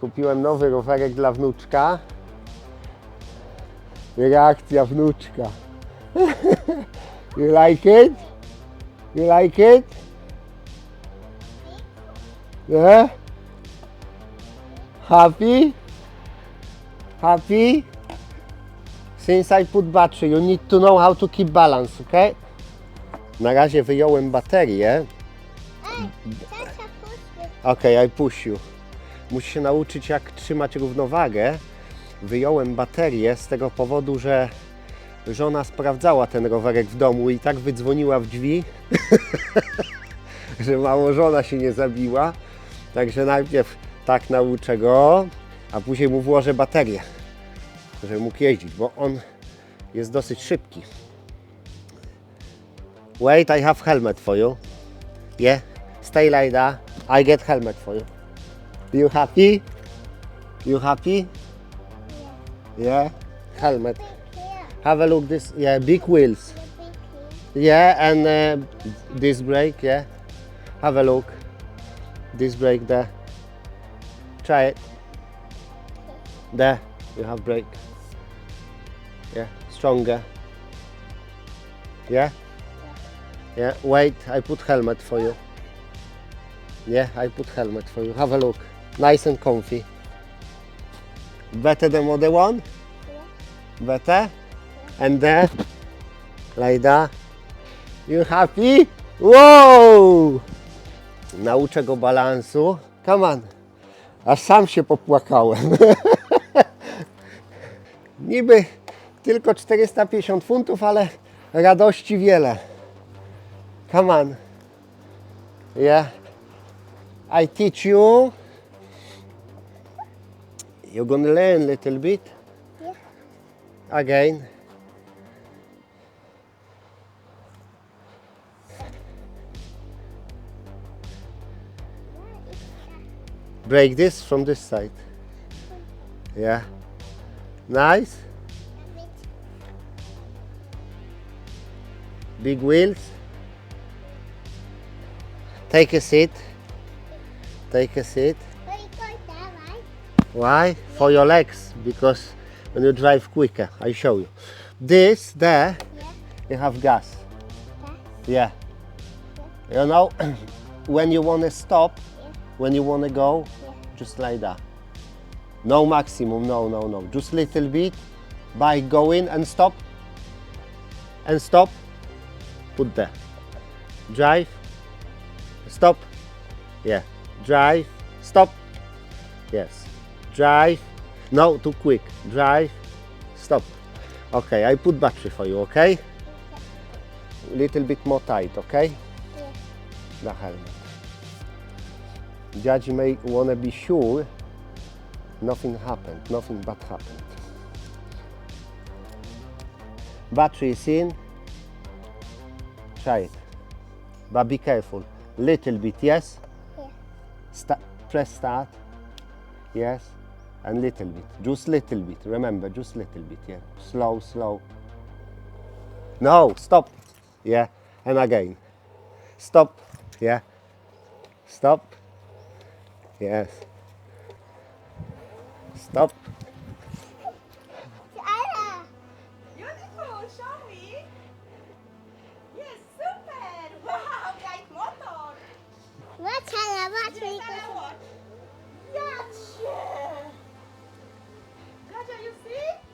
Kupiłem nowy rowerek dla wnuczka. Reakcja wnuczka. you like it? You like it? Yeah? Happy? Happy? Since I put battery, you need to know how to keep balance, okay? Na razie wyjąłem baterię. Okej, I push you. Musisz się nauczyć, jak trzymać równowagę. Wyjąłem baterię z tego powodu, że żona sprawdzała ten rowerek w domu i tak wydzwoniła w drzwi, że mało żona się nie zabiła. Także najpierw tak nauczę go, a później mu włożę baterię, żeby mógł jeździć, bo on jest dosyć szybki. Wait, I have helmet for you. Yeah, stay like that. I get helmet for you. You happy? You happy? Yeah. Helmet. Have a look this. Yeah, big wheels. Yeah, and uh, this brake. Yeah. Have a look. This brake there. Try it. There. You have brake. Yeah. Stronger. Yeah. Yeah. Wait. I put helmet for you. Yeah, I put helmet for you. Have a look. Nice and comfy. Better than other one? Better? And there? Like that? You happy? Wow! Nauczę go balansu. Come on. Aż sam się popłakałem. Niby tylko 450 funtów, ale radości wiele. Come on. Yeah. I teach you. You're gonna learn a little bit. Yeah. Again. Break this from this side. Yeah. Nice. Big wheels. Take a seat. Take a seat. But you got that, right? Why? For your legs, because when you drive quicker, I show you. This there, Yeah. you have gas. Yeah. You know, when you want to stop, when you want to go, just like that. No maximum, no, no, no. Just little bit by going and stop. And stop. Put there. Drive. Stop. Yeah. Drive. Stop. Yes. Drive. No, too quick. Drive. Stop. Okay, I put battery for you, okay? Little bit more tight, okay? Yeah. The helmet. Judge may want to be sure nothing happened, nothing bad happened. Battery is in. Try it. But be careful. Little bit, yes? Sta- press start. Yes. And little bit. Just little bit. Remember, just little bit. Yeah. Slow, slow. No, stop. Yeah. And again. Stop. Yeah. Stop. Yes. Stop.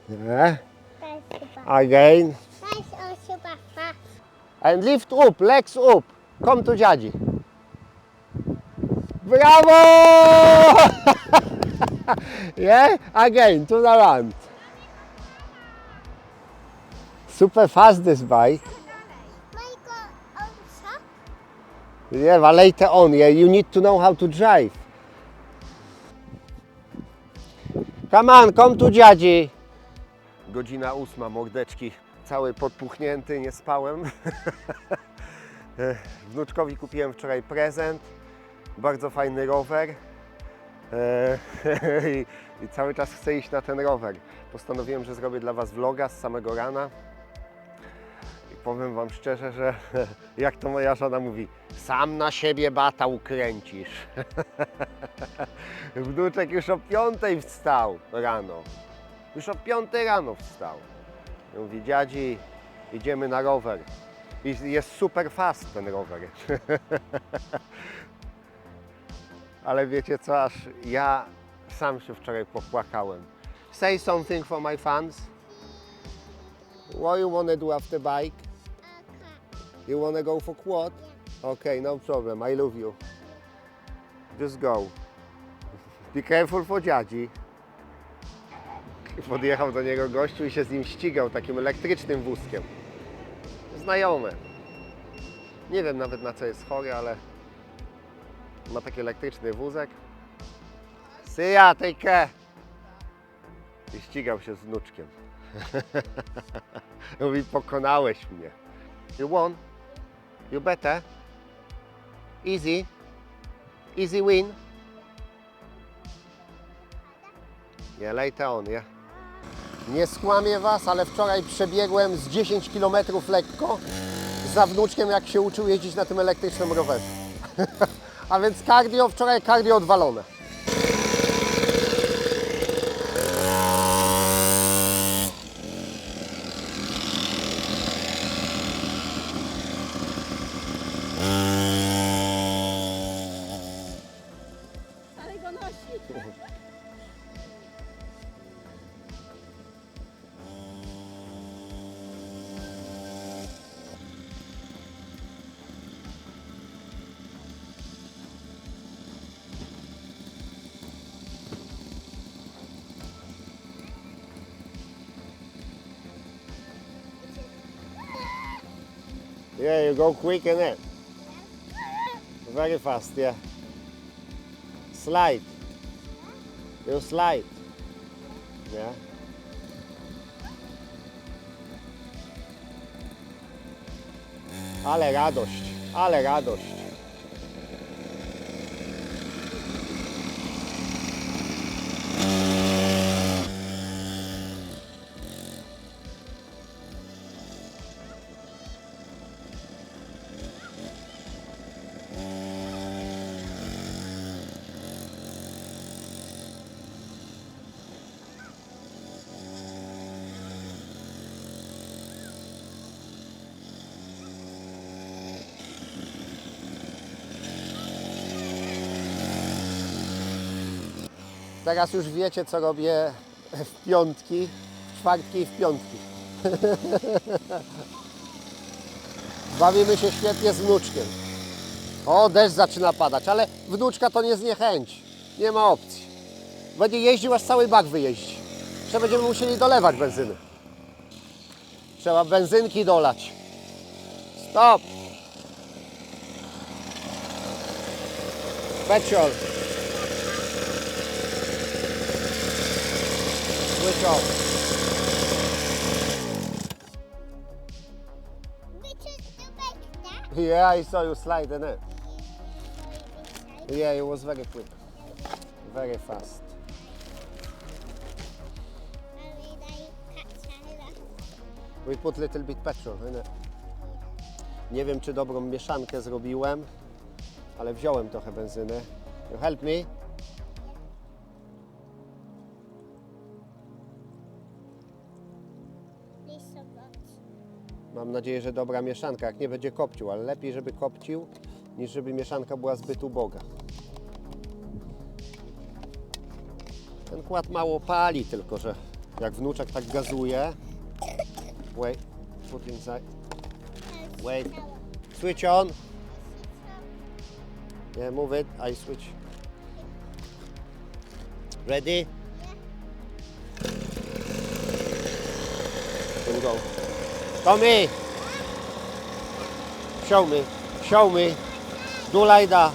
Yeah. Again. That's all super fast. And lift up, legs up. Come to Jadzi. Bravo! yeah, again to the land. Super fast this bike. Michael, on top. Yeah, but later on, yeah, you need to know how to drive. Come on, come to Jadzi. Godzina ósma, mordeczki. Cały podpuchnięty, nie spałem. Wnuczkowi kupiłem wczoraj prezent. Bardzo fajny rower. E, I, I cały czas chcę iść na ten rower. Postanowiłem, że zrobię dla Was vloga z samego rana. powiem Wam szczerze, że jak to moja żona mówi, sam na siebie bata ukręcisz. Wnuczek już o piątej wstał rano. Już o piątej rano wstał. I Mówi, dziadzi, idziemy na rower. I jest super fast ten rower. Ale wiecie co, aż ja sam się wczoraj popłakałem. Say something for my fans. What you wanna do after bike? You wanna go for quad? Okay, no problem. I love you. Just go. Be careful for dziadzi. Podjechał do niego gościu i się z nim ścigał takim elektrycznym wózkiem. Znajome. Nie wiem nawet na co jest chory, ale ma taki elektryczny wózek. Take care. I ścigał się z wnuczkiem. Mówi, pokonałeś mnie. You won. You better. Easy. Easy win. Yeah, later on, yeah. Nie skłamię Was, ale wczoraj przebiegłem z 10 km lekko za wnuczkiem, jak się uczył jeździć na tym elektrycznym rowerze. A więc cardio, wczoraj cardio odwalone. Yeah, you go quick in it. Very fast, yeah. Slide. You slide. Yeah. Ale radość, ale radość. Teraz już wiecie, co robię w piątki, w czwartki i w piątki. Bawimy się świetnie z wnuczkiem. O, deszcz zaczyna padać, ale wnuczka to nie zniechęci. Nie ma opcji. Będzie jeździł, aż cały bak wyjeździ. Jeszcze będziemy musieli dolewać benzyny. Trzeba benzynki dolać. Stop! Petrol. That. Yeah, I saw you slide in it. Yeah, it was very quick. Very fast. We put little bit petrol in it. Nie wiem, czy dobrą mieszankę zrobiłem, ale wziąłem trochę benzyny. You help me? Mam nadzieję, że dobra mieszanka. Jak nie będzie kopcił, ale lepiej, żeby kopcił, niż żeby mieszanka była zbyt uboga. Ten kład mało pali, tylko że jak wnuczek tak gazuje. Wait, put inside. Wait. Switch on. Yeah, move it. I switch. Ready? Here we go. Tommy! Show me. Show me. Do like that.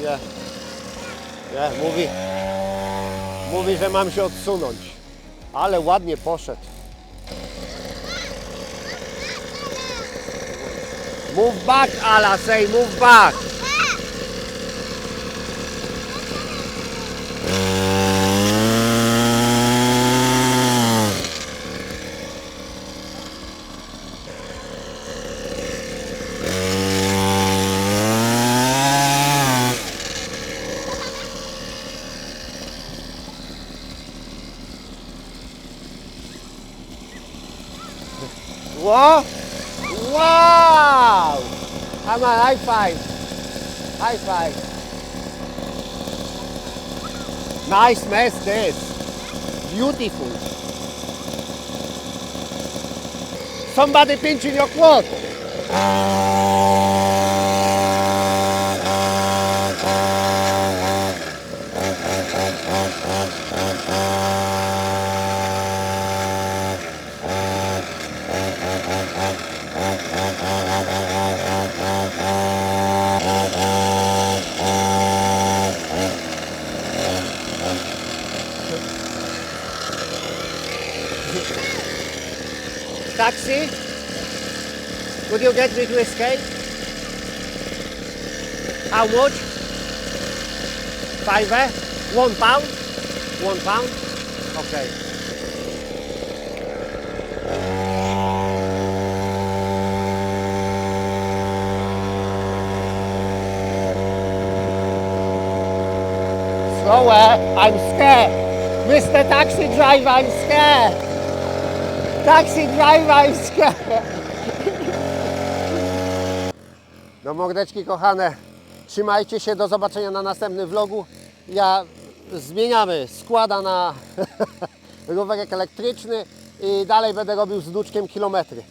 Yeah. Yeah, mówi. Mówi, że mam się odsunąć. Ale ładnie poszedł. Move back, Ala, say move back. O! Wow! Come on, high five. High five. Nice mess this. Beautiful. Somebody pinching your quad. Taxi? Would you get me to escape? How much? Five? eh? One pound? One pound? Okay. Slower, I'm scared. Mr. Taxi Driver, I'm scared. I'm scared. No mordeczki kochane, trzymajcie się, do zobaczenia na następnym vlogu. Ja zmieniamy składa na rowerek elektryczny i dalej będę robił z wnuczkiem kilometry.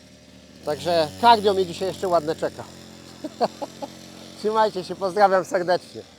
Także cardio mi dzisiaj jeszcze ładne czeka. Trzymajcie się, pozdrawiam serdecznie.